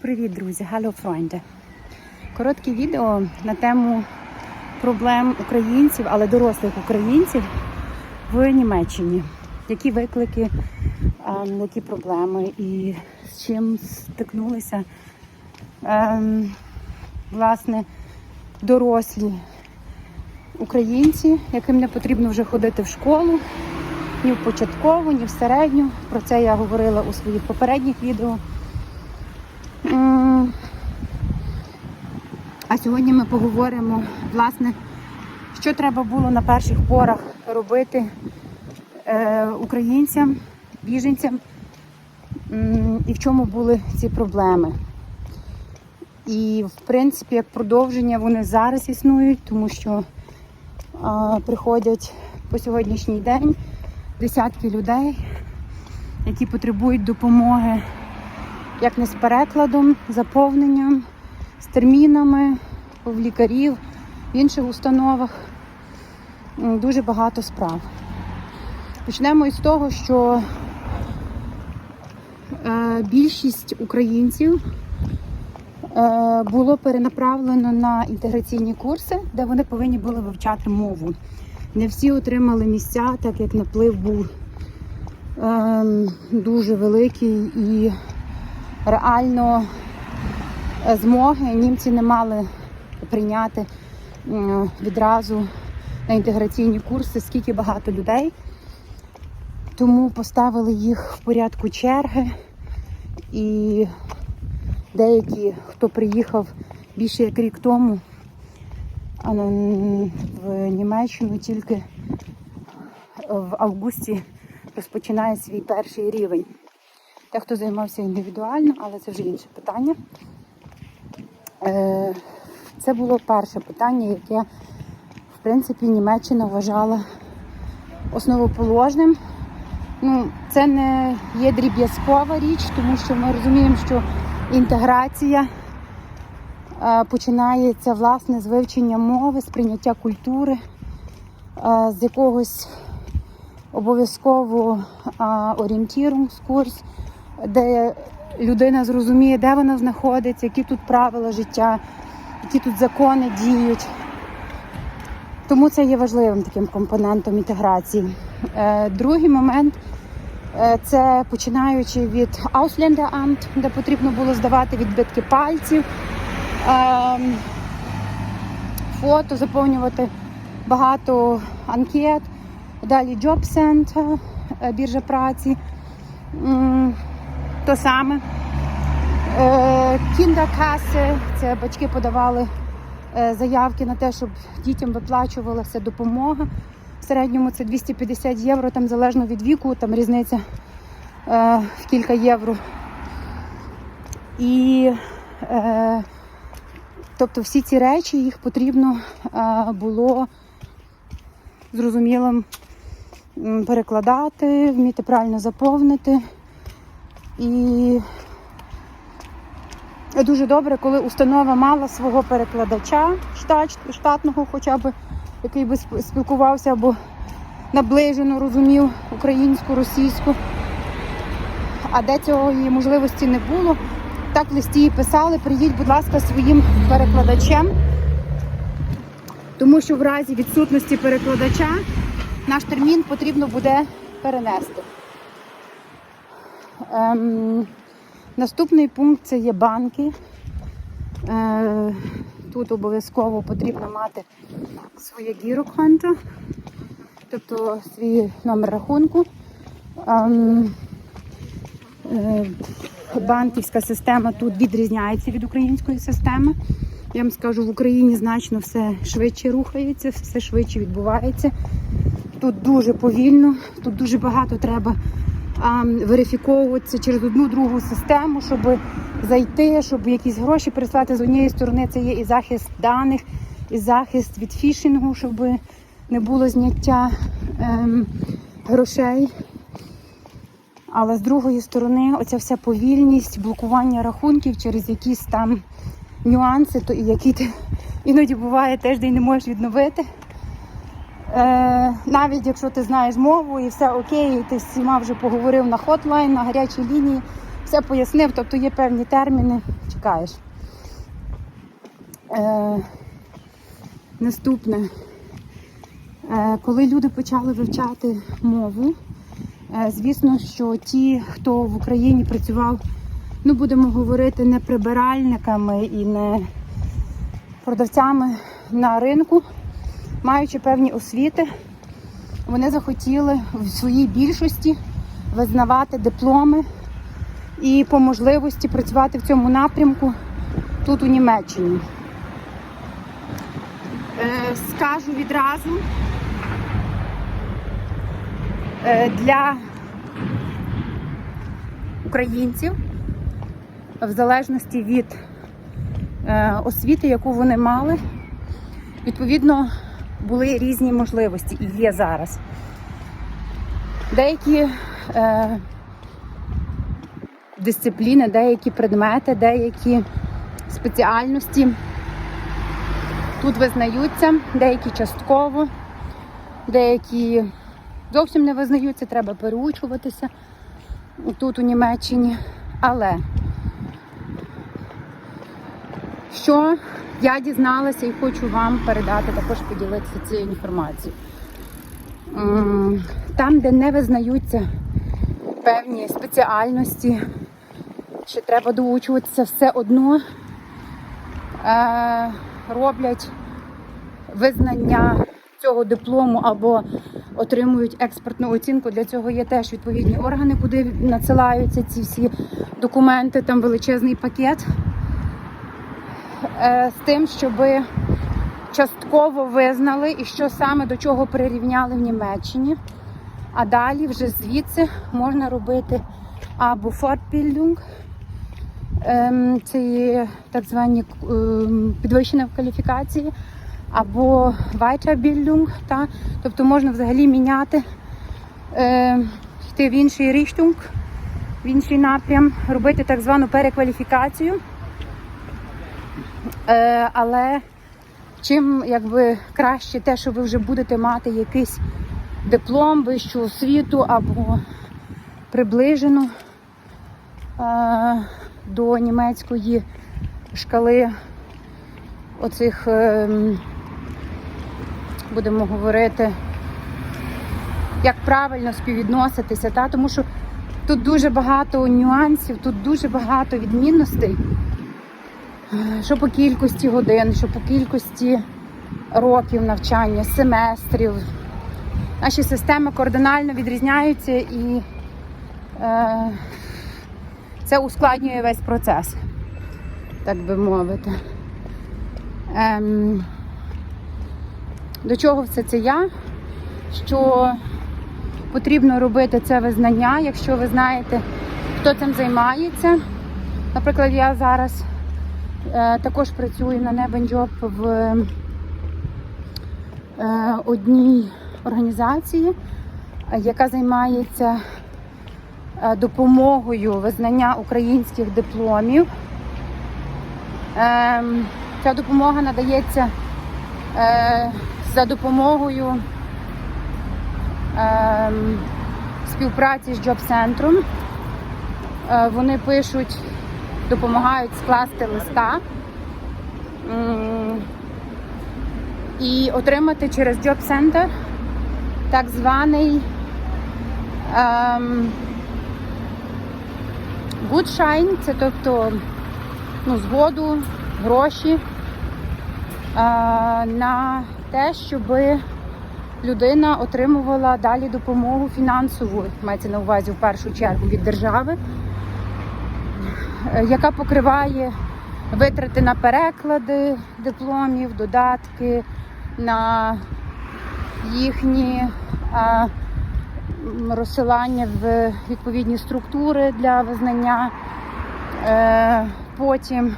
Привіт, друзі! Hello, Freunde! Коротке відео на тему проблем українців, але дорослих українців в Німеччині. Які виклики, ем, які проблеми і з чим стикнулися ем, власне дорослі українці, яким не потрібно вже ходити в школу, ні в початкову, ні в середню. Про це я говорила у своїх попередніх відео. А сьогодні ми поговоримо, власне, що треба було на перших порах робити е, українцям, біженцям, і в чому були ці проблеми. І, в принципі, як продовження вони зараз існують, тому що приходять по сьогоднішній день десятки людей, які потребують допомоги як не з перекладом, заповненням, з термінами в лікарів, в інших установах. Дуже багато справ. Почнемо із того, що е, більшість українців е, було перенаправлено на інтеграційні курси, де вони повинні були вивчати мову. Не всі отримали місця, так як наплив був ем, дуже великий і реально е, змоги німці не мали прийняти відразу на інтеграційні курси, скільки багато людей. Тому поставили їх в порядку черги. І деякі, хто приїхав більше як рік тому в Німеччину, тільки в августі розпочинає свій перший рівень. Те, хто займався індивідуально, але це вже інше питання. Е, Це було перше питання, яке, в принципі, Німеччина вважала основоположним. Ну, це не є дріб'язкова річ, тому що ми розуміємо, що інтеграція е, починається власне з вивчення мови, з прийняття культури, е, з якогось обов'язково орієнтірунгскурс, де людина зрозуміє, де вона знаходиться, які тут правила життя, які тут закони діють. Тому це є важливим таким компонентом інтеграції. Е, Другий момент е, це починаючи від Ausländeramt, де потрібно було здавати відбитки пальців, ем, фото, заповнювати багато анкет. Далі Job Center, е, біржа праці. То саме. Е, Кіндакаси, це батьки подавали е, заявки на те, щоб дітям виплачувалася допомога. В середньому це 250 євро, там залежно від віку, там різниця е, в кілька євро. І тобто всі ці речі їх потрібно було зрозумілим перекладати, вміти правильно заповнити. І дуже добре, коли установа мала свого перекладача штатного, хоча б, який би спілкувався або наближено розумів українську, російську. А де цієї можливості не було, так в листі і писали, приїдь, будь ласка, своїм перекладачем. Тому що в разі відсутності перекладача наш термін потрібно буде перенести. Ем, наступний пункт це є банки. Е, тут обов'язково потрібно мати своє гіроконто, тобто свій номер рахунку. Ем, е, банківська система тут відрізняється від української системи. Я вам скажу, в Україні значно все швидше рухається, все швидше відбувається. Тут дуже повільно, тут дуже багато треба верифіковуватися через одну другу систему, щоб зайти, щоб якісь гроші прислати з однієї сторони. Це є і захист даних, і захист від фішингу, щоб не було зняття ем, грошей. Але з другої сторони, оця вся повільність, блокування рахунків через якісь там нюанси, то і які ти іноді буває теж де не можеш відновити. Е, навіть якщо ти знаєш мову і все окей, і ти з всіма вже поговорив на хотлайн, на гарячій лінії, все пояснив, тобто є певні терміни, чекаєш. Е, наступне. Е, коли люди почали вивчати мову, е, звісно, що ті, хто в Україні працював, ну будемо говорити, не прибиральниками і не продавцями на ринку, маючи певні освіти, вони захотіли в своїй більшості визнавати дипломи і по можливості працювати в цьому напрямку тут у Німеччині. Е, Скажу відразу е, для українців, в залежності від е, освіти, яку вони мали, відповідно були різні можливості і є зараз. Деякі е, дисципліни, деякі предмети, деякі спеціальності тут визнаються, деякі частково, деякі зовсім не визнаються, треба переучуватися тут у Німеччині. Але що я дізналася і хочу вам передати, також поділитися цією інформацією. Там, де не визнаються певні спеціальності, чи треба доучуватися все одно, е, роблять визнання цього диплому або отримують експертну оцінку. Для цього є теж відповідні органи, куди надсилаються ці всі документи, там величезний пакет. Е, з тим, щоб частково визнали і що саме до чого прирівняли в Німеччині. А далі вже звідси можна робити або Fortbildung, ем, це так звані ем, підвищення кваліфікації, або Weiterbildung, тобто можна взагалі міняти, е, йти в інший Richtung, в інший напрям, робити так звану перекваліфікацію. Е, але чим якби краще те, що ви вже будете мати якийсь диплом, вищу освіту або приближену е, до німецької шкали оцих, е, будемо говорити, як правильно співвідноситися, та? тому що тут дуже багато нюансів, тут дуже багато відмінностей що по кількості годин, що по кількості років навчання, семестрів. Наші системи кардинально відрізняються і е, це ускладнює весь процес, так би мовити. Ем, до чого все це я? Що потрібно робити це визнання, якщо ви знаєте, хто цим займається. Наприклад, я зараз Також працюю на Небенджоп в е, одній організації, е, яка займається допомогою визнання українських дипломів. Ця допомога надається за допомогою співпраці з Джоб-центром. Вони пишуть допомагають скласти листа і отримати через Job Center так званий ем, гудшайн, це тобто ну, згоду, гроші е, на те, щоб людина отримувала далі допомогу фінансову, мається на увазі в першу чергу від держави. Е, яка покриває витрати на переклади дипломів, додатки, на їхні розсилання в відповідні структури для визнання, е, потім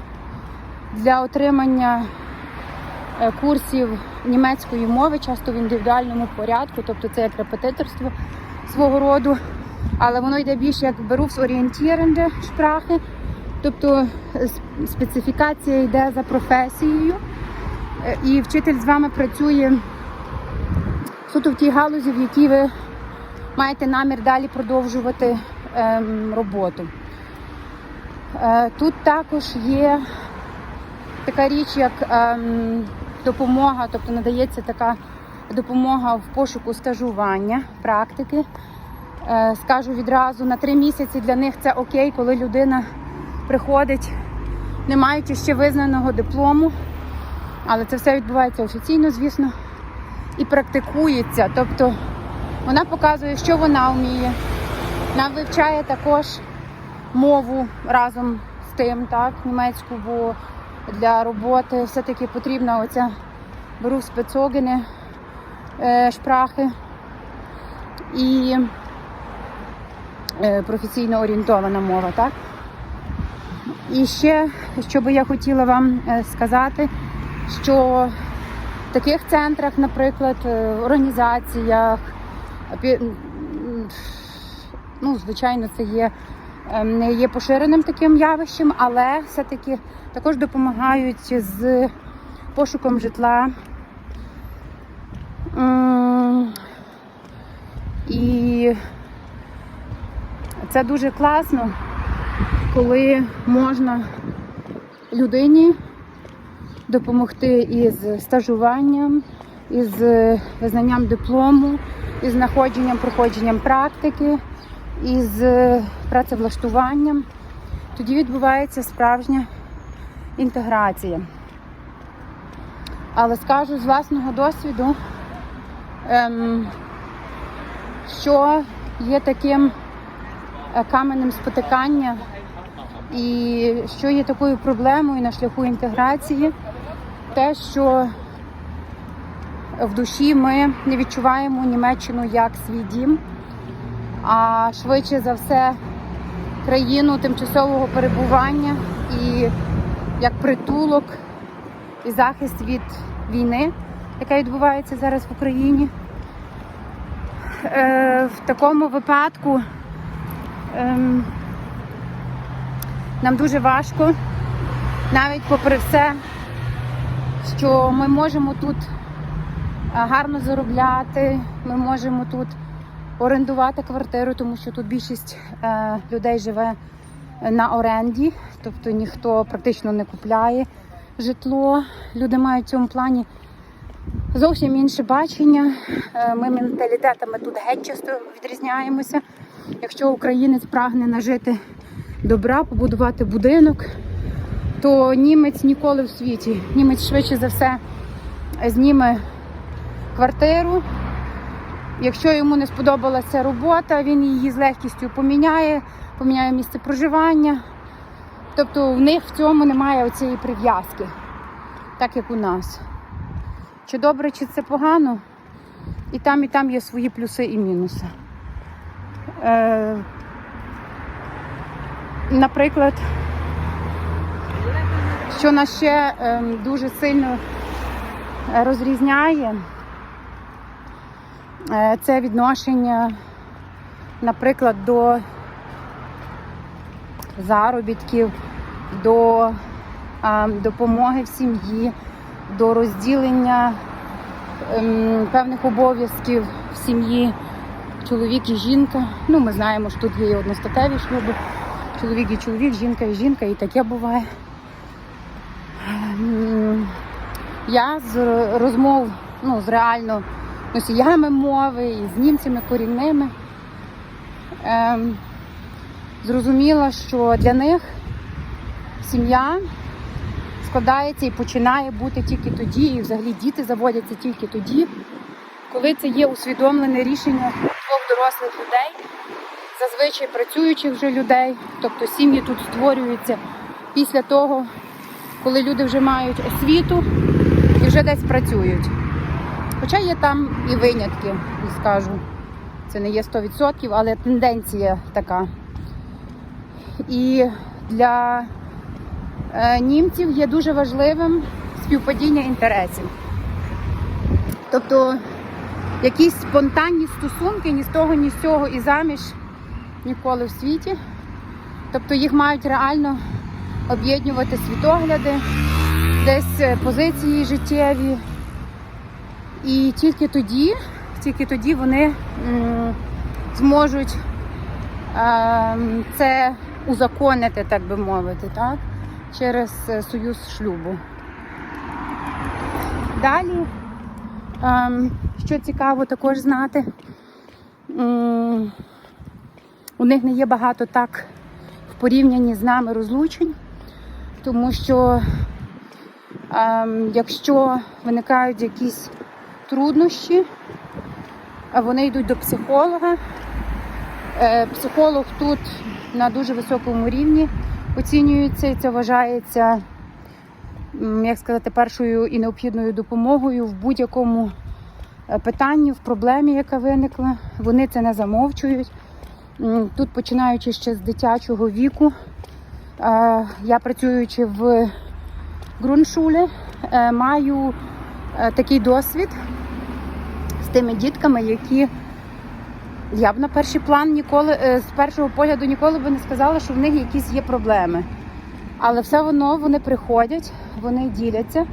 для отримання е, курсів німецької мови, часто в індивідуальному порядку, тобто це як репетиторство свого роду, але воно йде більше як берufsorientierende шпрахи, Тобто специфікація йде за професією, е, і вчитель з вами працює суто в тій галузі, в якій ви маєте намір далі продовжувати ем, роботу. Е, Тут також є така річ, як ем, допомога, тобто надається така допомога в пошуку стажування, практики. Е, Скажу відразу, на три місяці для них це окей, коли людина приходить, не маючи ще визнаного диплому, але це все відбувається офіційно, звісно, і практикується. Тобто вона показує, що вона вміє. Вона вивчає також мову разом з тим, так, німецьку, бо для роботи все-таки потрібна оця беру спецогени, е, шпрахи і е, професійно орієнтована мова, так? І ще, що би я хотіла вам е, сказати, що в таких центрах, наприклад, е, організаціях, ну, звичайно, це є ем, не є поширеним таким явищем, але все-таки також допомагають з пошуком житла. І це дуже класно, коли можна людині допомогти із стажуванням, із визнанням диплому, із знаходженням, проходженням практики, із працевлаштуванням. Тоді відбувається справжня інтеграція. Але скажу з власного досвіду, ем, що є таким е, каменем спотикання і що є такою проблемою на шляху інтеграції, те, що в душі ми не відчуваємо Німеччину як свій дім, а швидше за все країну тимчасового перебування і як притулок і захист від війни, яка відбувається зараз в Україні. Е, в такому випадку ем, нам дуже важко, навіть попри все, що ми можемо тут е, гарно заробляти, ми можемо тут орендувати квартиру, тому що тут більшість е, людей живе на оренді, тобто ніхто практично не купляє житло. Люди мають в цьому плані зовсім інше бачення. Е, Ми менталітетами тут геть часто відрізняємося. Якщо українець прагне нажити добра, побудувати будинок, то німець ніколи в світі. Німець швидше за все зніме квартиру. Якщо йому не сподобалася робота, він її з легкістю поміняє, поміняє місце проживання. Тобто в них в цьому немає цієї прив'язки, так як у нас. Чи добре, чи це погано, і там, і там є свої плюси і мінуси. Наприклад, що нас ще е, дуже сильно розрізняє, е, це відношення, наприклад, до заробітків, до е, допомоги в сім'ї, до розділення ем, певних обов'язків в сім'ї, чоловік і жінка. Ну, ми знаємо, що тут є і одностатеві шлюби, чоловік і чоловік, жінка і жінка, і таке буває. Ем, Я з розмов ну, з реально носіями мови і з німцями корінними ем, зрозуміла, що для них сім'я складається і починає бути тільки тоді, і взагалі діти заводяться тільки тоді, коли це є усвідомлене рішення двох дорослих людей, зазвичай працюючих вже людей. Тобто сім'ї тут створюються після того, коли люди вже мають освіту і вже десь працюють. Хоча є там і винятки, і скажу, це не є 100%, але тенденція така. І для е, німців є дуже важливим співпадіння інтересів. Тобто якісь спонтанні стосунки ні з того, ні з цього і заміж ніколи в світі. Тобто їх мають реально об'єднувати світогляди, десь е, позиції життєві. І тільки тоді, тільки тоді вони зможуть ем, це узаконити, так би мовити, так? через е, союз шлюбу. Далі, ем, що цікаво також знати, у них не є багато так в порівнянні з нами розлучень, тому що ем, якщо виникають якісь труднощі, вони йдуть до психолога. Е, Психолог тут на дуже високому рівні оцінюється і це вважається, як сказати, першою і необхідною допомогою в будь-якому е, питанні, в проблемі, яка виникла. Вони це не замовчують. Тут, починаючи ще з дитячого віку, е, я працюючи в ґрунтшулі, е, маю е, такий досвід з тими дітками, які я б на перший план ніколи з першого погляду ніколи би не сказала, що в них якісь є проблеми. Але все одно вони приходять, вони діляться.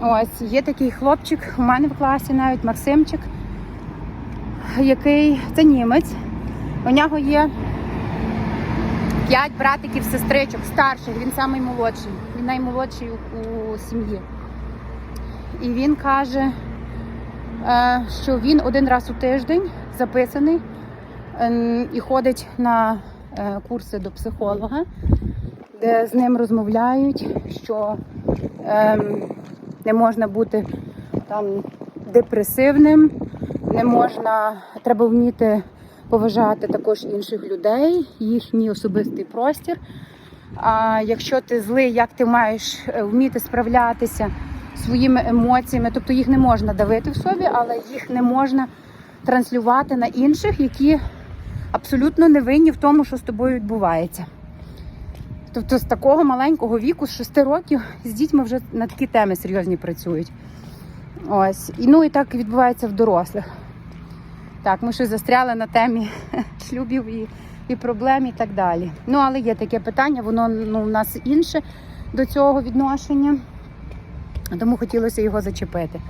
Ось є такий хлопчик у мене в класі, навіть Максимчик, який це німець. У нього є п'ять братиків, сестричок, старших, він самий молодший, він наймолодший у, сім'ї. І він каже, е, що він один раз у тиждень записаний ем, і ходить на е, курси до психолога, де з ним розмовляють, що ем, не можна бути там депресивним, не можна, треба вміти поважати також інших людей, їхній особистий простір. А якщо ти злий, як ти маєш е, вміти справлятися своїми емоціями, тобто їх не можна давити в собі, але їх не можна транслювати на інших, які абсолютно не винні в тому, що з тобою відбувається. Тобто з такого маленького віку, з 6 років, з дітьми вже на такі теми серйозні працюють. Ось. І ну і так відбувається в дорослих. Так, ми щось застряли на темі шлюбів і, і проблем і так далі. Ну, але є таке питання, воно ну, у нас інше до цього відношення, тому хотілося його зачепити.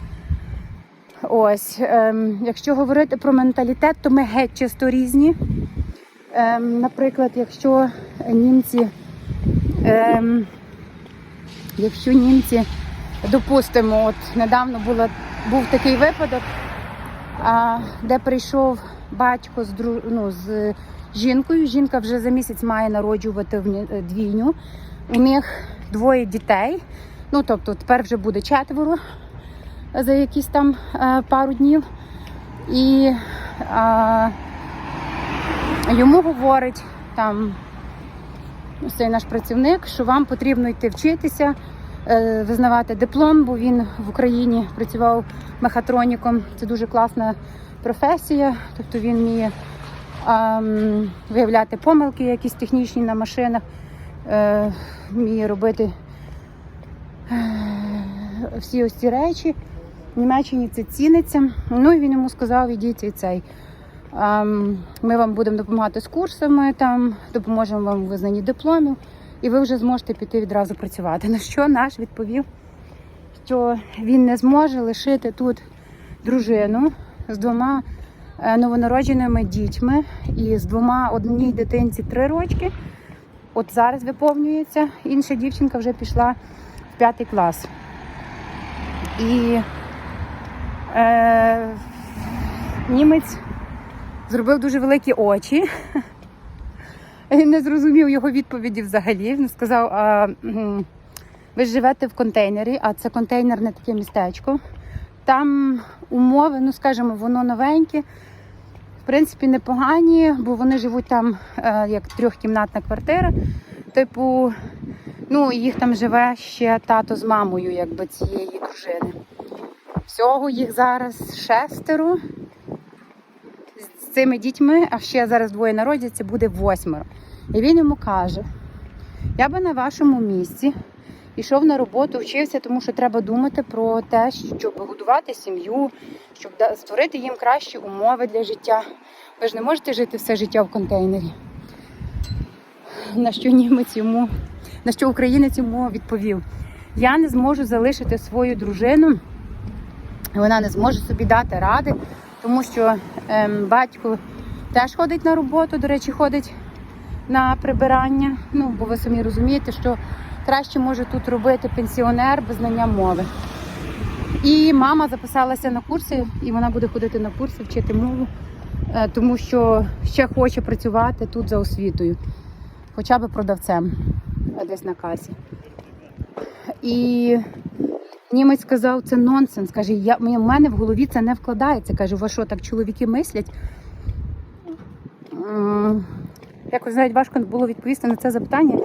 Ось, ем, якщо говорити про менталітет, то ми геть часто різні. Ем, наприклад, якщо німці, ем, якщо німці, допустимо, от недавно було, був такий випадок, де прийшов батько з, ну, з жінкою. Жінка вже за місяць має народжувати е, двійню. У них двоє дітей. Ну, тобто, тепер вже буде четверо за якісь там е, пару днів. І е, йому говорить там ось цей наш працівник, що вам потрібно йти вчитися, визнавати диплом, бо він в Україні працював мехатроніком. Це дуже класна професія, тобто він вміє ем, виявляти помилки, якісь технічні на машинах, е, вміє робити е, всі ось ці речі. В Німеччині це ціниться. Ну і він йому сказав, ідіть і цей. Ми вам будемо допомагати з курсами, там, допоможемо вам у визнанні дипломів, і ви вже зможете піти відразу працювати. На що наш відповів, що він не зможе лишити тут дружину з двома е, новонародженими дітьми і з двома одній дитинці три рочки. От зараз виповнюється. Інша дівчинка вже пішла в п'ятий клас. І е, німець зробив дуже великі очі. Не зрозумів його відповіді взагалі. Він сказав: а, ви живете в контейнері, а це контейнерне таке містечко. Там умови, ну скажімо, воно новеньке, в принципі, непогані, бо вони живуть там е, як трьохкімнатна квартира. Типу, ну їх там живе ще тато з мамою, якби цієї дружини. Всього їх зараз шестеро цими дітьми, а ще зараз двоє народяться, буде восьмеро. І він йому каже: я би на вашому місці йшов на роботу, вчився, тому що треба думати про те, щоб годувати сім'ю, щоб створити їм кращі умови для життя. Ви ж не можете жити все життя в контейнері. На що німець йому, на що українець йому відповів: я не зможу залишити свою дружину, вона не зможе собі дати ради, тому що ем, батько теж ходить на роботу, до речі, ходить на прибирання. Ну, бо ви самі розумієте, що краще може тут робити пенсіонер без знання мови. І мама записалася на курси, і вона буде ходити на курси, вчити мову, е, тому що ще хоче працювати тут за освітою, хоча б продавцем е, десь на касі. І німець сказав, це нонсенс. Каже, я, в мене в голові це не вкладається. Каже, ви що, так чоловіки мислять? Якось навіть важко було відповісти на це запитання.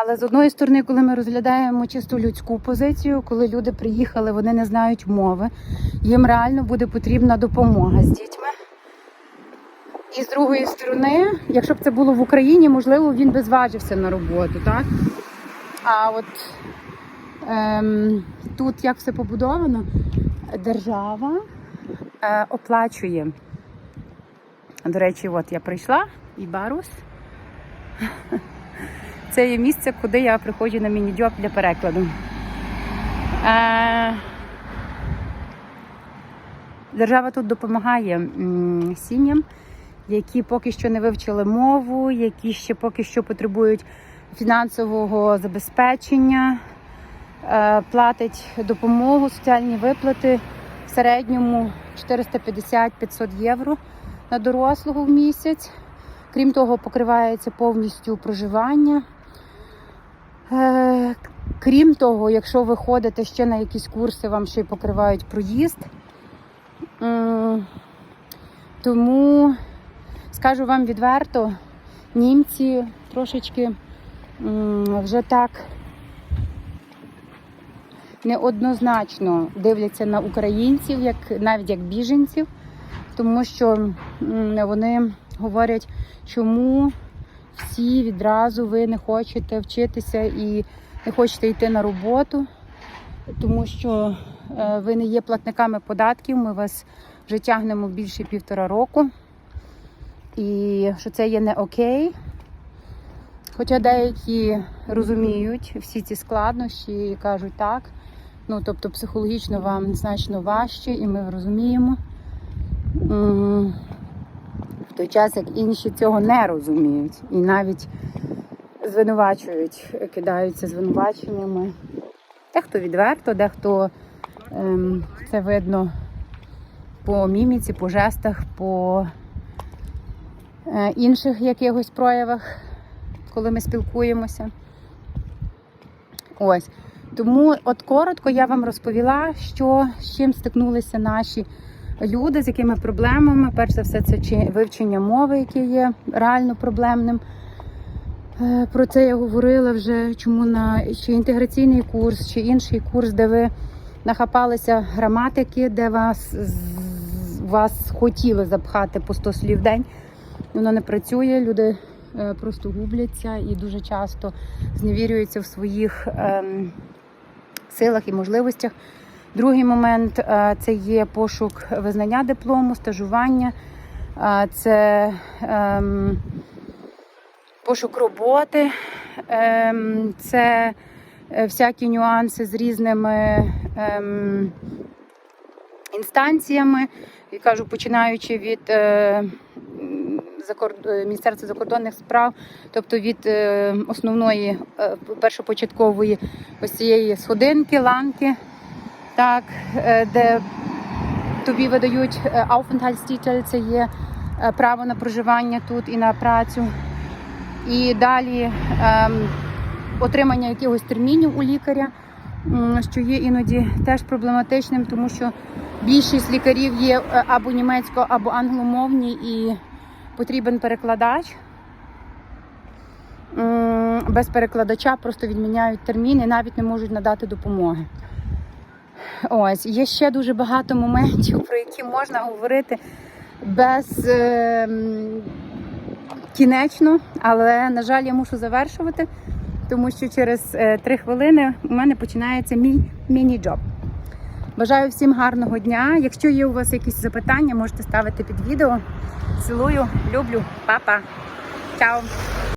Але з одної сторони, коли ми розглядаємо чисто людську позицію, коли люди приїхали, вони не знають мови, їм реально буде потрібна допомога з дітьми. І з другої сторони, якщо б це було в Україні, можливо, він би зважився на роботу, так? А от тут як все побудовано, держава е, оплачує. До речі, от я прийшла і Барус. Це є місце, куди я приходжу на міні-джоб для перекладу. Е, Держава тут допомагає сім'ям, які поки що не вивчили мову, які ще поки що потребують фінансового забезпечення, платить допомогу, соціальні виплати в середньому 450-500 євро на дорослого в місяць. Крім того, покривається повністю проживання. Е, Крім того, якщо ви ходите ще на якісь курси, вам ще й покривають проїзд. Тому скажу вам відверто, німці трошечки вже так неоднозначно дивляться на українців, як навіть як біженців, тому що вони говорять, чому всі відразу ви не хочете вчитися і не хочете йти на роботу, тому що е, ви не є платниками податків, ми вас вже тягнемо більше півтора року. І що це є не окей. Хоча деякі розуміють всі ці складнощі і кажуть так. Ну, тобто психологічно вам значно важче, і ми розуміємо. В той час, як інші цього не розуміють і навіть звинувачують, кидаються звинуваченнями. Дехто відверто, дехто ем, це видно по міміці, по жестах, по е, інших якихось проявах, коли ми спілкуємося. Ось. Тому, от коротко, я вам розповіла, що з чим стикнулися наші люди, з якими проблемами. Перш за все, це вивчення мови, яке є реально проблемним. Е, Про це я говорила вже, чому на чи інтеграційний курс, чи інший курс, де ви нахапалися граматики, де вас, вас хотіли запхати по 100 слів в день. Воно не працює, люди е, просто губляться і дуже часто зневірюються в своїх ем, силах і можливостях. Другий момент е, це є пошук визнання диплому, стажування, е, це ем, пошук роботи, ем, це е, всякі нюанси з різними ем, інстанціями. Я кажу, починаючи від Міністерства закордонних справ, тобто від е, основної е, першопочаткової ось цієї сходинки, ланки, так, е, де тобі видають е, Aufenthaltstitel, це є е, право на проживання тут і на працю. І далі ем, отримання якихось термінів у лікаря, що є іноді теж проблематичним, тому що більшість лікарів є е, або німецько, або англомовні і потрібен перекладач. Без перекладача просто відміняють терміни, навіть не можуть надати допомоги. Ось, є ще дуже багато моментів, про які можна говорити без е, кінечно, але, на жаль, я мушу завершувати, тому що через е, три хвилини у мене починається мій міні-джоб. Бажаю всім гарного дня. Якщо є у вас якісь запитання, можете ставити під відео. Цілую, люблю, па-па. Чао!